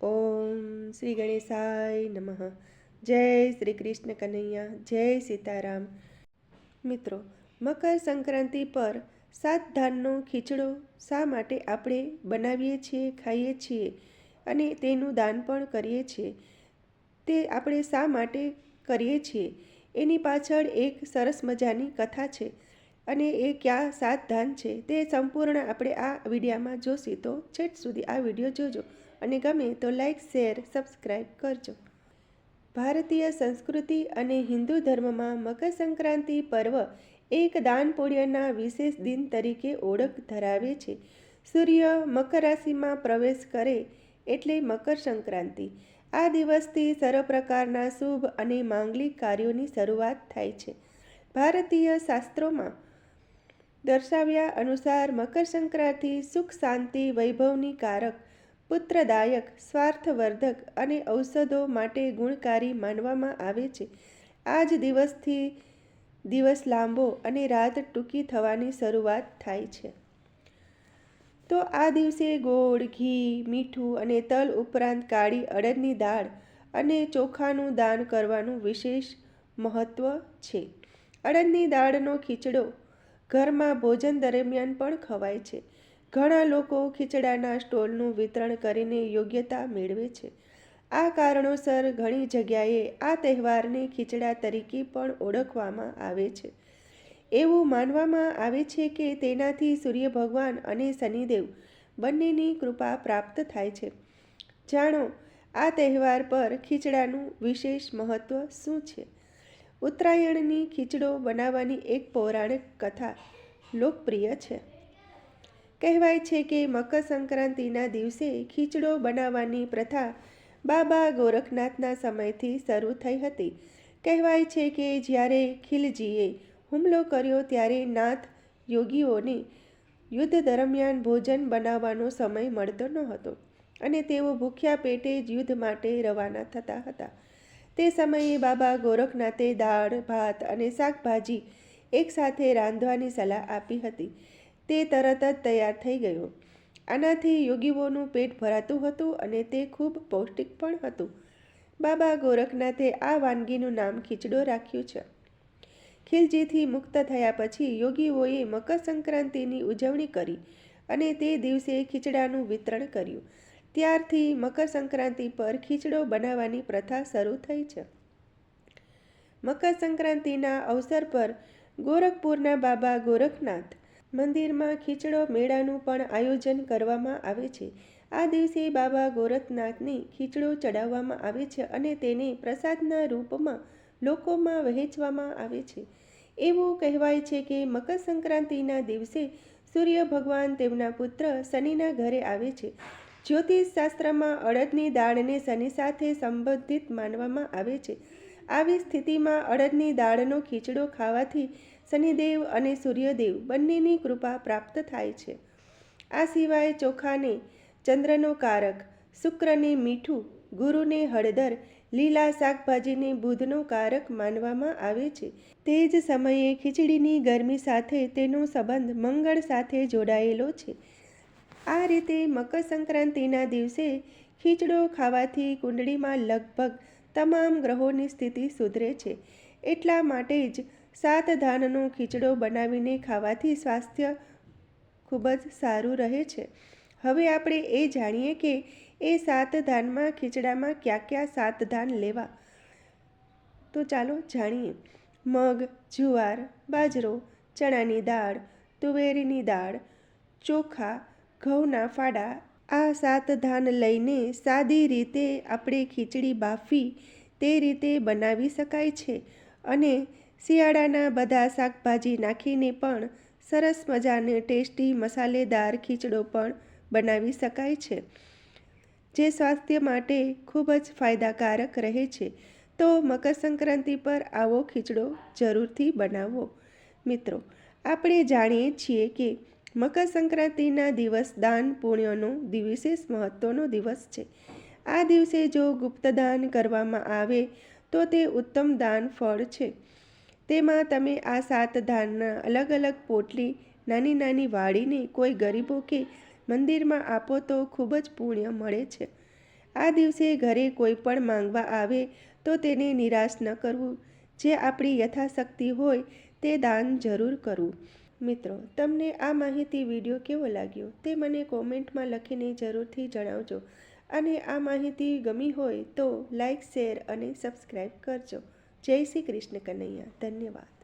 ઓમ શ્રી ગણેશાય નમઃ. જય શ્રી કૃષ્ણ કનૈયા, જય સીતારામ. મિત્રો, મકર સંક્રાંતિ પર સાત ધાનનો ખીચડો શા માટે આપણે બનાવીએ છીએ, ખાઈએ છીએ અને તેનું દાન પણ કરીએ છીએ? તે આપણે શા માટે કરીએ છીએ? એની પાછળ એક સરસ મજાની કથા છે અને એ ક્યાં સાત ધાન છે તે સંપૂર્ણ આપણે આ વિડીયામાં જોશી તો છેટ સુધી આ વીડિયો જોજો. અને ગમે તો લાઈક શેર સબસ્ક્રાઈબ કરજો. ભારતીય સંસ્કૃતિ અને હિન્દુ ધર્મમાં મકર સંક્રાંતિ પર્વ એક દાન પુણ્યના વિશેષ દિન તરીકે ઓળખ ધરાવે છે. સૂર્ય મકર રાશિમાં પ્રવેશ કરે એટલે મકર સંક્રાંતિ. આ દિવસથી સર્વ પ્રકારના શુભ અને માંગલિક કાર્યોની શરૂઆત થાય છે. ભારતીય શાસ્ત્રોમાં દર્શાવ્યા અનુસાર મકર સંક્રાંતિ સુખ, શાંતિ, વૈભવની કારક પુત્રદાયક, સ્વાર્થવર્ધક અને ઔષધો માટે ગુણકારી માનવામાં આવે છે. આ જ દિવસથી દિવસ લાંબો અને રાત ટૂંકી થવાની શરૂઆત થાય છે. તો આ દિવસે ગોળ, ઘી, મીઠું અને તલ ઉપરાંત કાળી અડદની દાળ અને ચોખાનું દાન કરવાનું વિશેષ મહત્ત્વ છે. અડદની દાળનો ખીચડો ઘરમાં ભોજન દરમિયાન પણ ખવાય છે. ઘણા લોકો ખીચડાના સ્ટોલનું વિતરણ કરીને યોગ્યતા મેળવે છે. આ કારણોસર ઘણી જગ્યાએ આ તહેવારને ખીચડા તરીકે પણ ઓળખવામાં આવે છે. એવું માનવામાં આવે છે કે તેનાથી સૂર્ય ભગવાન અને શનિદેવ બંનેની કૃપા પ્રાપ્ત થાય છે. જાણો, આ તહેવાર પર ખીચડાનું વિશેષ મહત્ત્વ શું છે? ઉત્તરાયણની ખીચડો બનાવવાની એક પૌરાણિક કથા લોકપ્રિય છે. કહેવાય છે કે મકર સંક્રાંતિના દિવસે ખીચડો બનાવવાની પ્રથા બાબા ગોરખનાથના સમયથી શરૂ થઈ હતી. કહેવાય છે કે જ્યારે ખિલજીએ હુમલો કર્યો ત્યારે નાથ યોગીઓને યુદ્ધ દરમિયાન ભોજન બનાવવાનો સમય મળતો ન હતો અને તેઓ ભૂખ્યા પેટે જ યુદ્ધ માટે રવાના થતા હતા. તે સમયે બાબા ગોરખનાથે દાળ, ભાત અને શાકભાજી એકસાથે રાંધવાની સલાહ આપી હતી. તે તરત જ તૈયાર થઈ ગયો. આનાથી યોગીઓનું પેટ ભરાતું હતું અને તે ખૂબ પૌષ્ટિક પણ હતું. બાબા ગોરખનાથે આ વાનગીનું નામ ખીચડો રાખ્યું છે. ખિલજીથી મુક્ત થયા પછી યોગીઓએ મકર સંક્રાંતિની ઉજવણી કરી અને તે દિવસે ખીચડાનું વિતરણ કર્યું. ત્યારથી મકર સંક્રાંતિ પર ખીચડો બનાવવાની પ્રથા શરૂ થઈ છે. મકર સંક્રાંતિના અવસર પર ગોરખપુરના બાબા ગોરખનાથ મંદિરમાં ખીચડો મેળાનું પણ આયોજન કરવામાં આવે છે. આ દિવસે બાબા ગોરખનાથને ખીચડો ચડાવવામાં આવે છે અને તેને પ્રસાદના રૂપમાં લોકોમાં વહેંચવામાં આવે છે. એવું કહેવાય છે કે મકર સંક્રાંતિના દિવસે સૂર્ય ભગવાન તેમના પુત્ર શનિના ઘરે આવે છે. જ્યોતિષ શાસ્ત્રમાં અડદની દાળને શનિ સાથે સંબંધિત માનવામાં આવે છે. આવી સ્થિતિમાં અડદની દાળનો ખીચડો ખાવાથી શનિદેવ અને સૂર્યદેવ બંનેની કૃપા પ્રાપ્ત થાય છે. આ સિવાય ચોખાને ચંદ્રનો કારક, શુક્રને મીઠું, ગુરુને હળદર, લીલા શાકભાજીને બુધનો કારક માનવામાં આવે છે. તે જ સમયે ખીચડીની ગરમી સાથે તેનો સંબંધ મંગળ સાથે જોડાયેલો છે. આ રીતે મકર સંક્રાંતિના દિવસે ખીચડો ખાવાથી કુંડળીમાં લગભગ તમામ ગ્રહોની સ્થિતિ સુધરે છે. એટલા માટે જ સાત ધાનનો ખીચડો બનાવીને ખાવાથી સ્વાસ્થ્ય ખૂબ જ સારું રહે છે. હવે આપણે એ જાણીએ કે એ સાત ધાનમાં ખીચડામાં કયા કયા સાત ધાન લેવા? તો ચાલો જાણીએ. મગ, જુવાર, બાજરો, ચણાની દાળ, તુવેરીની દાળ, ચોખા, ઘઉંના ફાડા, આ સાત ધાન લઈને સાદી રીતે આપણે ખીચડી બાફી તે રીતે બનાવી શકાય છે. અને શિયાળાના બધા શાકભાજી નાખીને પણ સરસ મજાને ટેસ્ટી મસાલેદાર ખીચડો પણ બનાવી શકાય છે, જે સ્વાસ્થ્ય માટે ખૂબ જ ફાયદાકારક રહે છે. તો મકર સંક્રાંતિ પર આવો ખીચડો જરૂરથી બનાવો. મિત્રો, આપણે જાણીએ છીએ કે મકર સંક્રાંતિના દિવસ દાન પુણ્યનો વિશેષ મહત્ત્વનો દિવસ છે. આ દિવસે જો ગુપ્તદાન કરવામાં આવે, તો તે ઉત્તમ દાન ફળ છે. તેમાં તમે આ સાત ધાનના અલગ અલગ પોટલી નાની નાની વાળીને કોઈ ગરીબો કે મંદિરમાં આપો તો ખૂબ જ પુણ્ય મળે છે. આ દિવસે ઘરે કોઈ પણ માંગવા આવે તો તેને નિરાશ ન કરવું. જે આપણી યથાશક્તિ હોય તે દાન જરૂર કરવું. મિત્રો, તમને આ માહિતી વીડિયો કેવો લાગ્યો તે મને કોમેન્ટમાં લખીને જરૂરથી જણાવજો. અને આ માહિતી ગમી હોય તો લાઈક, શેર અને સબસ્ક્રાઈબ કરજો. જય શ્રી કૃષ્ણ કનૈયા. ધન્યવાદ.